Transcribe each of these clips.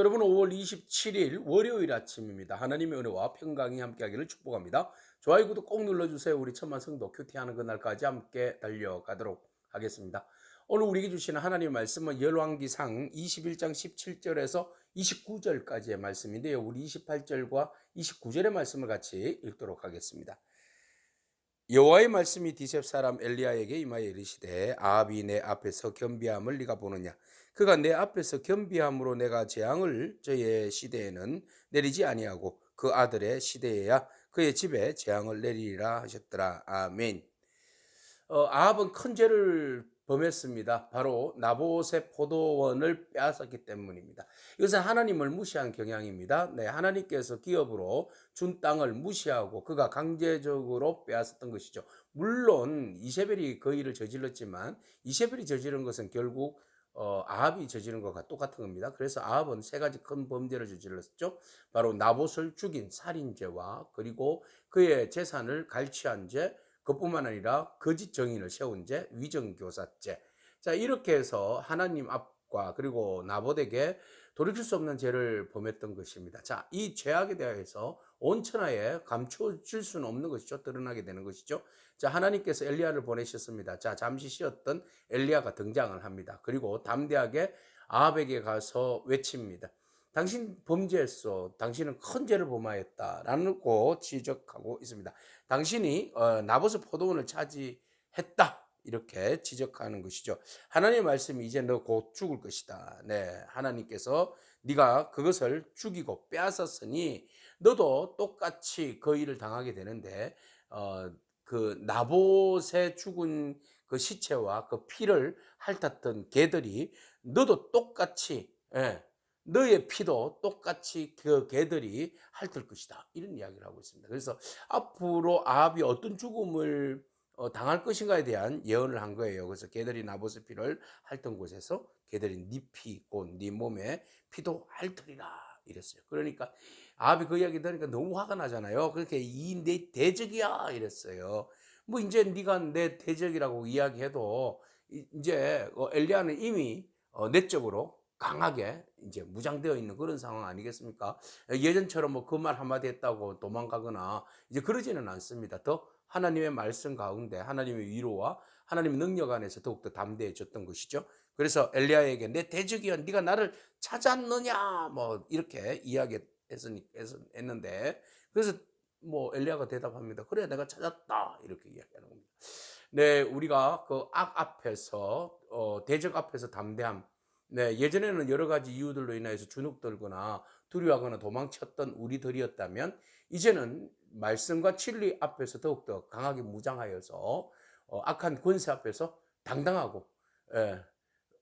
여러분 5월 27일 월요일 아침입니다. 하나님의 은혜와 평강이 함께하기를 축복합니다. 좋아요 구독 꼭 눌러주세요. 우리 천만 성도 큐티하는 그날까지 함께 달려가도록 하겠습니다. 오늘 우리에게 주시는 하나님의 말씀은 열왕기상 21장 17절에서 29절까지의 말씀인데요. 우리 28절과 29절의 말씀을 같이 읽도록 하겠습니다. 여호와의 말씀이 디셉 사람 엘리야에게 임하여 이르시되 아합이 내 앞에서 겸비함을 네가 보느냐 그가 내 앞에서 겸비함으로 내가 재앙을 저의 시대에는 내리지 아니하고 그 아들의 시대에야 그의 집에 재앙을 내리리라 하셨더라 아멘. 어, 아합은 큰 죄를 범했습니다. 바로 나봇의 포도원을 빼앗았기 때문입니다. 이것은 하나님을 무시한 경향입니다. 네, 하나님께서 기업으로 준 땅을 무시하고 그가 강제적으로 빼앗았던 것이죠. 물론 이세벨이 그 일을 저질렀지만 이세벨이 저지른 것은 결국 어, 아합이 저지른 것과 똑같은 겁니다. 그래서 아합은 세 가지 큰 범죄를 저질렀죠. 바로 나봇을 죽인 살인죄와 그리고 그의 재산을 갈취한 죄, 그뿐만 아니라 거짓 정인을 세운 죄, 위정교사죄. 자, 이렇게 해서 하나님 앞과 그리고 나봇에게 돌이킬 수 없는 죄를 범했던 것입니다. 자, 이 죄악에 대해서 온 천하에 감춰질 수는 없는 것이죠. 드러나게 되는 것이죠. 자, 하나님께서 엘리야를 보내셨습니다. 자, 잠시 쉬었던 엘리야가 등장을 합니다. 그리고 담대하게 아합에게 가서 외칩니다. 당신 범죄했어. 당신은 큰 죄를 범하였다라고 지적하고 있습니다. 당신이 어, 나봇의 포도원을 차지했다. 이렇게 지적하는 것이죠. 하나님의 말씀이 이제 너 곧 죽을 것이다. 네, 하나님께서 네가 그것을 죽이고 빼앗았으니 너도 똑같이 그 일을 당하게 되는데 어, 그 나봇의 죽은 그 시체와 그 피를 핥았던 개들이 너도 똑같이 예, 너의 피도 똑같이 그 개들이 핥을 것이다. 이런 이야기를 하고 있습니다. 그래서 앞으로 아합이 어떤 죽음을 어, 당할 것인가에 대한 예언을 한 거예요. 그래서 개들이 나봇의 피를 핥던 곳에서 개들이 네 피, 곧네 몸에 피도 핥으리라 이랬어요. 그러니까 아합이 그 이야기 들으니까 너무 화가 나잖아요. 그렇게 이 내 대적이야 이랬어요. 뭐 이제 네가 내 대적이라고 이야기해도 이제 어, 엘리야는 이미 어, 내적으로 강하게 이제 무장되어 있는 그런 상황 아니겠습니까? 예전처럼 뭐 그 말 한마디 했다고 도망가거나 이제 그러지는 않습니다. 더 하나님의 말씀 가운데 하나님의 위로와 하나님의 능력 안에서 더욱더 담대해졌던 것이죠. 그래서 엘리야에게 내 대적이여 네가 나를 찾았느냐 뭐 이렇게 이야기했는데 그래서 뭐 엘리야가 대답합니다. 그래 내가 찾았다 이렇게 이야기하는 겁니다. 네 우리가 그 악 앞에서 어, 대적 앞에서 담대함 네, 예전에는 여러 가지 이유들로 인해서 주눅 들거나 두려워하거나 도망쳤던 우리들이었다면 이제는 말씀과 진리 앞에서 더욱더 강하게 무장하여서 어, 악한 권세 앞에서 당당하고 예,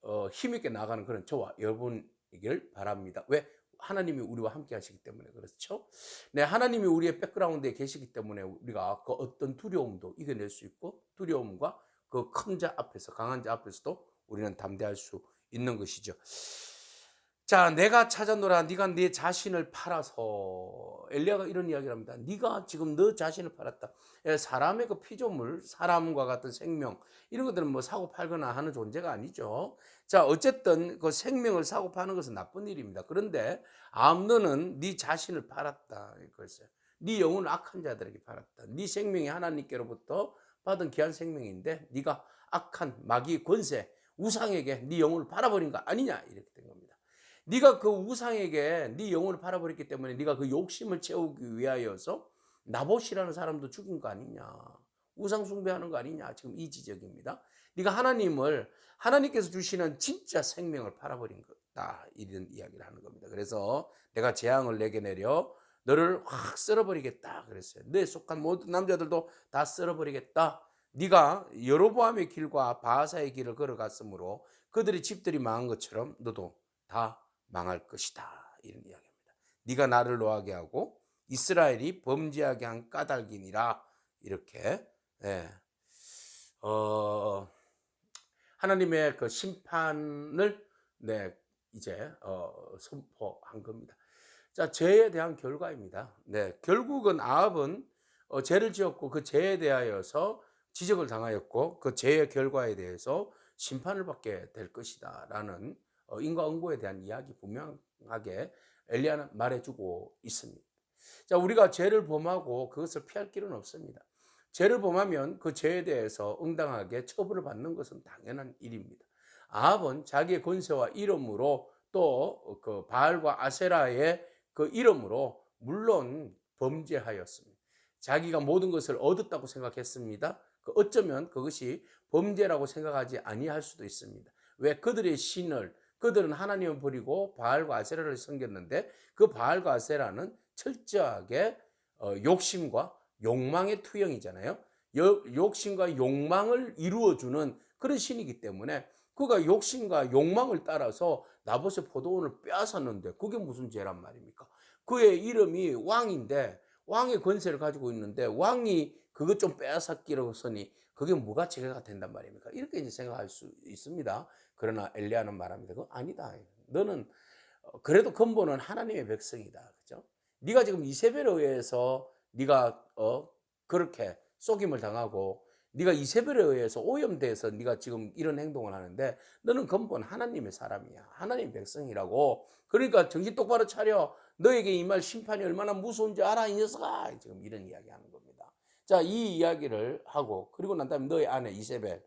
어, 힘있게 나가는 그런 저와 여러분이길 바랍니다. 왜? 하나님이 우리와 함께 하시기 때문에 그렇죠. 네, 하나님이 우리의 백그라운드에 계시기 때문에 우리가 그 어떤 두려움도 이겨낼 수 있고 두려움과 그 큰 자 앞에서 강한 자 앞에서도 우리는 담대할 수 있는 것이죠. 자, 내가 찾아노라. 네가 네 자신을 팔아서 엘리야가 이런 이야기를 합니다. 네가 지금 너 자신을 팔았다. 예, 사람의 그 피조물, 사람과 같은 생명 이런 것들은 뭐 사고 팔거나 하는 존재가 아니죠. 자, 어쨌든 그 생명을 사고 파는 것은 나쁜 일입니다. 그런데 암너는 네 자신을 팔았다. 그랬어요. 네 영혼을 악한 자들에게 팔았다. 네 생명이 하나님께로부터 받은 귀한 생명인데 네가 악한 마귀 권세 우상에게 네 영혼을 팔아버린 거 아니냐 이렇게 된 겁니다. 네가 그 우상에게 네 영혼을 팔아버렸기 때문에 네가 그 욕심을 채우기 위하여서 나봇이라는 사람도 죽인 거 아니냐. 우상 숭배하는 거 아니냐. 지금 이 지적입니다. 네가 하나님을 하나님께서 주시는 진짜 생명을 팔아버린 거다. 이런 이야기를 하는 겁니다. 그래서 내가 재앙을 내게 내려 너를 확 썰어버리겠다 그랬어요. 내 속한 모든 남자들도 다 썰어버리겠다. 네가 여로보암의 길과 바하사의 길을 걸어갔으므로 그들의 집들이 망한 것처럼 너도 다 망할 것이다. 이런 이야기입니다. 네가 나를 노하게 하고 이스라엘이 범죄하게 한 까닭이니라 이렇게 예. 어, 하나님의 그 심판을 네, 이제 어, 선포한 겁니다. 자, 죄에 대한 결과입니다. 네, 결국은 아합은 어, 죄를 지었고 그 죄에 대하여서 지적을 당하였고 그 죄의 결과에 대해서 심판을 받게 될 것이다 라는 어, 인과응보에 대한 이야기 분명하게 엘리야는 말해주고 있습니다. 자, 우리가 죄를 범하고 그것을 피할 길은 없습니다. 죄를 범하면 그 죄에 대해서 응당하게 처벌을 받는 것은 당연한 일입니다. 아합은 자기의 권세와 이름으로 또 그 바알과 아세라의 그 이름으로 물론 범죄하였습니다. 자기가 모든 것을 얻었다고 생각했습니다. 그 어쩌면 그것이 범죄라고 생각하지 아니할 수도 있습니다. 왜 그들의 신을 그들은 하나님을 버리고 바알과 아세라를 섬겼는데 그 바알과 아세라는 철저하게 어, 욕심과 욕망의 투영이잖아요. 여- 욕심과 욕망을 이루어주는 그런 신이기 때문에 그가 욕심과 욕망을 따라서 나봇의 포도원을 빼앗았는데 그게 무슨 죄란 말입니까? 그의 이름이 왕인데 왕의 권세를 가지고 있는데 왕이 그것 좀 빼앗았기로 서니 그게 뭐가 죄가 된단 말입니까? 이렇게 이제 생각할 수 있습니다. 그러나 엘리야는 말합니다. 그거 아니다. 너는 어, 그래도 근본은 하나님의 백성이다. 그죠? 네가 지금 이세벨에 의해서 네가 어 그렇게 속임을 당하고 네가 이세벨에 의해서 오염돼서 네가 지금 이런 행동을 하는데 너는 근본 하나님의 사람이야. 하나님의 백성이라고. 그러니까 정신 똑바로 차려. 너에게 이말 심판이 얼마나 무서운지 알아 이 녀석아. 지금 이런 이야기 하는 겁니다. 자, 이 이야기를 하고 그리고 난 다음에 너의 아내 이세벨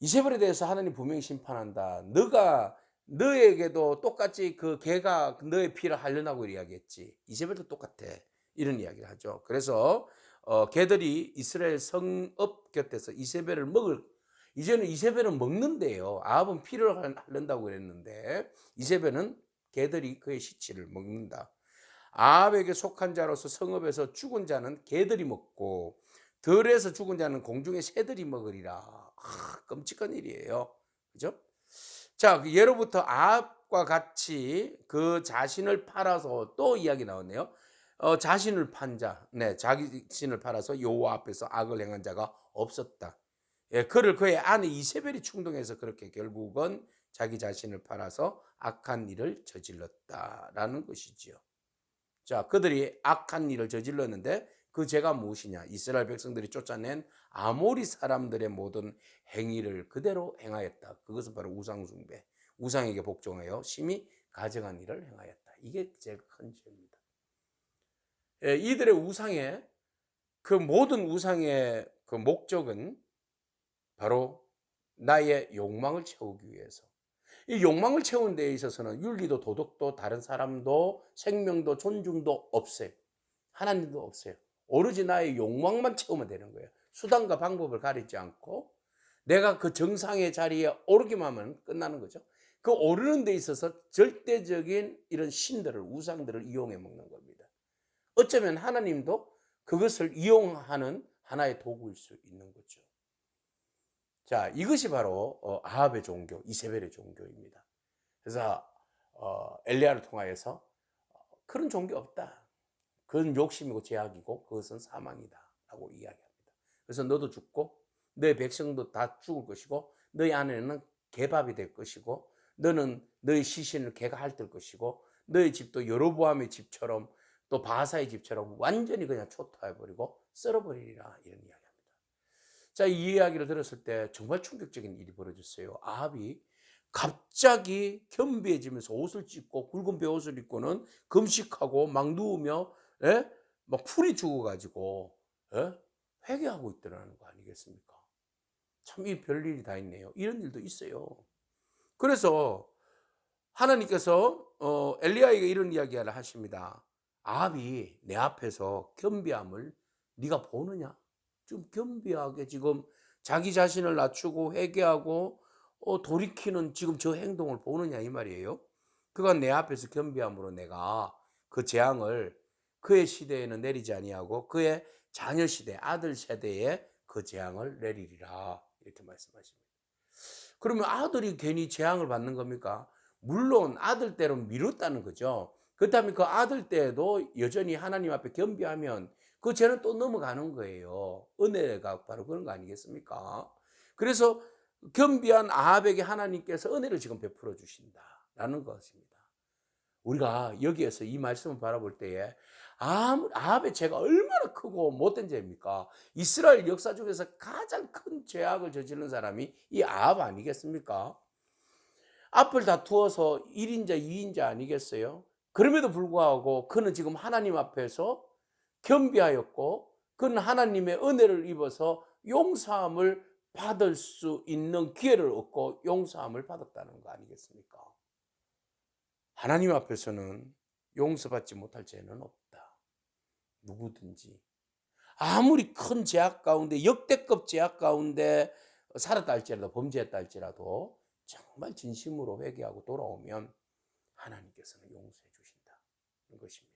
이세벨에 대해서 하나님 분명히 심판한다. 너가 너에게도 똑같이 그 개가 너의 피를 할려나고 이야기했지. 이세벨도 똑같아. 이런 이야기를 하죠. 그래서 어, 개들이 이스라엘 성읍 곁에서 이세벨을 먹을 이제는 이세벨은 먹는데요. 아합은 피를 할른다고 그랬는데 이세벨은 개들이 그의 시체를 먹는다. 아합에게 속한 자로서 성읍에서 죽은 자는 개들이 먹고 들에서 죽은 자는 공중의 새들이 먹으리라. 아, 끔찍한 일이에요. 그죠? 자, 그 예로부터 아합과 같이 그 자신을 팔아서 또 이야기 나오네요. 어, 자신을 판 자, 네, 자신을 팔아서 여호와 앞에서 악을 행한 자가 없었다. 예, 그를 그의 아내 이세벨이 충동해서 그렇게 결국은 자기 자신을 팔아서 악한 일을 저질렀다라는 것이지요. 자, 그들이 악한 일을 저질렀는데 그 죄가 무엇이냐? 이스라엘 백성들이 쫓아낸 아모리 사람들의 모든 행위를 그대로 행하였다. 그것은 바로 우상숭배, 우상에게 복종하여 심히 가증한 일을 행하였다. 이게 제일 큰 죄입니다. 예, 이들의 우상의 그 모든 우상의 그 목적은 바로 나의 욕망을 채우기 위해서. 이 욕망을 채우는 데 있어서는 윤리도 도덕도 다른 사람도 생명도 존중도 없어요. 하나님도 없어요. 오로지 나의 욕망만 채우면 되는 거예요. 수단과 방법을 가리지 않고 내가 그 정상의 자리에 오르기만 하면 끝나는 거죠. 그 오르는 데 있어서 절대적인 이런 신들을 우상들을 이용해 먹는 겁니다. 어쩌면 하나님도 그것을 이용하는 하나의 도구일 수 있는 거죠. 자, 이것이 바로 어, 아합의 종교, 이세벨의 종교입니다. 그래서 어, 엘리야를 통하여서 어, 그런 종교 없다. 그건 욕심이고 죄악이고 그것은 사망이다라고 이야기합니다. 그래서 너도 죽고 너의 백성도 다 죽을 것이고 너희 아내는 개밥이 될 것이고 너는 너의 시신을 개가 핥을 것이고 너의 집도 여로보암의 집처럼 또 바사의 집처럼 완전히 그냥 초토해 버리고 썰어 버리리라 이런 이야기합니다. 자, 이 이야기를 들었을 때 정말 충격적인 일이 벌어졌어요. 아합이 갑자기 겸비해지면서 옷을 찢고 굵은 베옷을 입고는 금식하고 막 누우며 예? 막 풀이 죽어가지고 예? 회개하고 있더라는 거 아니겠습니까? 참 이 별일이 다 있네요. 이런 일도 있어요. 그래서 하나님께서 어, 엘리야에게 이런 이야기를 하십니다. 아합이 내 앞에서 겸비함을 네가 보느냐? 좀 겸비하게 지금 자기 자신을 낮추고 회개하고 어, 돌이키는 지금 저 행동을 보느냐 이 말이에요. 그가 내 앞에서 겸비함으로 내가 그 재앙을 그의 시대에는 내리지 아니하고 그의 자녀 시대, 아들 세대에 그 재앙을 내리리라 이렇게 말씀하십니다. 그러면 아들이 괜히 재앙을 받는 겁니까? 물론 아들 때로 미뤘다는 거죠. 그렇다면 그 아들 때에도 여전히 하나님 앞에 겸비하면 그 죄는 또 넘어가는 거예요. 은혜가 바로 그런 거 아니겠습니까? 그래서 겸비한 아합에게 하나님께서 은혜를 지금 베풀어 주신다라는 것입니다. 우리가 여기에서 이 말씀을 바라볼 때에 아합의 죄가 얼마나 크고 못된 죄입니까? 이스라엘 역사 중에서 가장 큰 죄악을 저지른 사람이 이 아합 아니겠습니까? 앞을 다투어서 1인자, 2인자 아니겠어요? 그럼에도 불구하고 그는 지금 하나님 앞에서 겸비하였고 그는 하나님의 은혜를 입어서 용서함을 받을 수 있는 기회를 얻고 용서함을 받았다는 거 아니겠습니까? 하나님 앞에서는 용서받지 못할 죄는 없다. 누구든지 아무리 큰 죄악 가운데 역대급 죄악 가운데 살았다 할지라도 범죄했다 할지라도 정말 진심으로 회개하고 돌아오면 하나님께서는 용서해 주신다는 것입니다.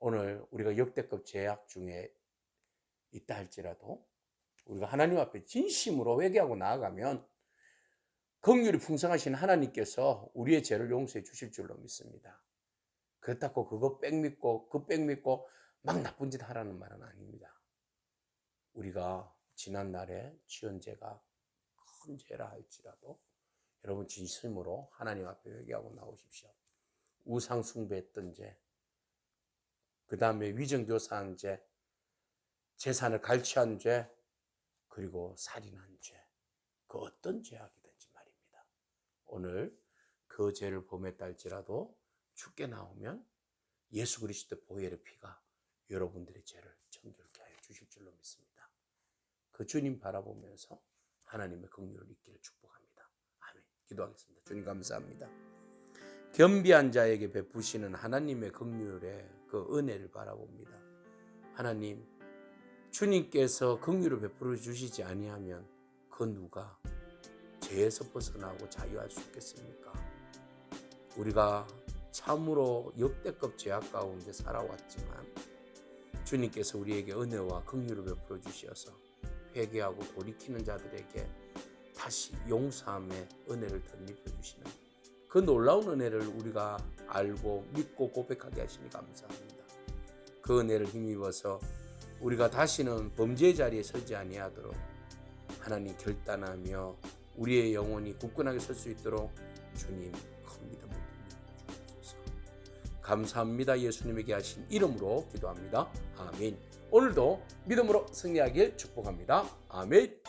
오늘 우리가 역대급 죄악 중에 있다 할지라도 우리가 하나님 앞에 진심으로 회개하고 나아가면 긍휼이 풍성하신 하나님께서 우리의 죄를 용서해 주실 줄로 믿습니다. 그렇다고 그거 빽 믿고 그 빽 믿고 막 나쁜 짓 하라는 말은 아닙니다. 우리가 지난 날에 지은 죄가 큰 죄라 할지라도 여러분 진심으로 하나님 앞에 회개하고 나오십시오. 우상 숭배했던 죄, 그 다음에 위정교사한 죄, 재산을 갈취한 죄, 그리고 살인한 죄, 그 어떤 죄악이든지 말입니다. 오늘 그 죄를 범했다 할지라도 죽게 나오면 예수 그리스도 보혈의 피가 여러분들의 죄를 정결케 하여 주실 줄로 믿습니다. 그 주님 바라보면서 하나님의 긍휼을 있기를 축복합니다. 아멘. 기도하겠습니다. 주님 감사합니다. 겸비한 자에게 베푸시는 하나님의 긍휼의 그 은혜를 바라봅니다. 하나님, 주님께서 긍휼을 베풀어 주시지 아니하면 그 누가 죄에서 벗어나고 자유할 수 있겠습니까? 우리가 참으로 역대급 죄악 가운데 살아왔지만 주님께서 우리에게 은혜와 긍휼을 베풀어 주셔서 회개하고 돌이키는 자들에게 다시 용서함의 은혜를 덧입혀 주시는 그 놀라운 은혜를 우리가 알고 믿고 고백하게 하시니 감사합니다. 그 은혜를 힘입어서 우리가 다시는 범죄의 자리에 서지 아니하도록 하나님 결단하며 우리의 영혼이 굳건하게 설 수 있도록 주님 큰 믿음을. 감사합니다. 예수님에게 하신 이름으로 기도합니다. 아멘. 오늘도 믿음으로 승리하길 축복합니다. 아멘.